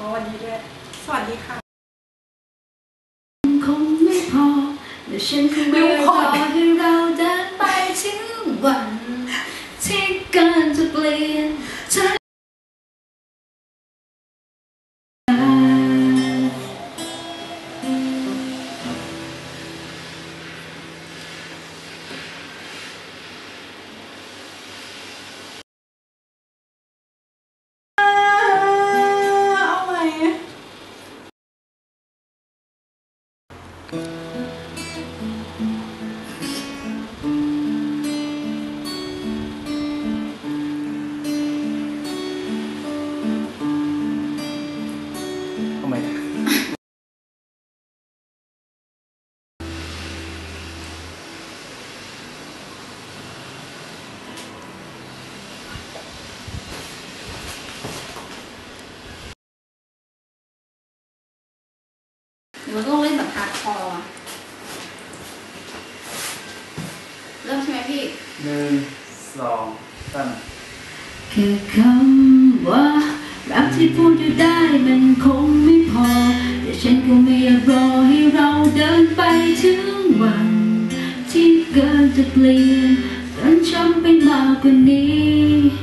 ด้วยสวัสดีค่ะคงไม่พอและฉันคงไม่พอให้เราเดินไปถึงวัน ทำไมเดี๋ยวเราต้องเล่นแบบฮาร์ดคอร์อะเริ่มใช่ไหมพี่หนึ่งสองสามแค่คำว่ารักที่พูดอยู่ได้มันคงไม่พอ แต่ฉันก็ไม่อยากรอให้เราเดินไปถึงวัน ที่เกินจะเปลี่ยนจนช้ำไปมากกว่านี้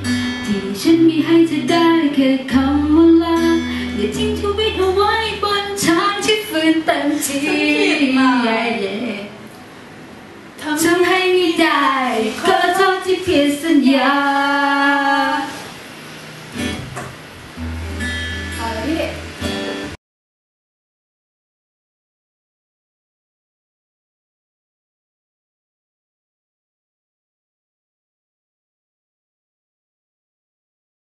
เ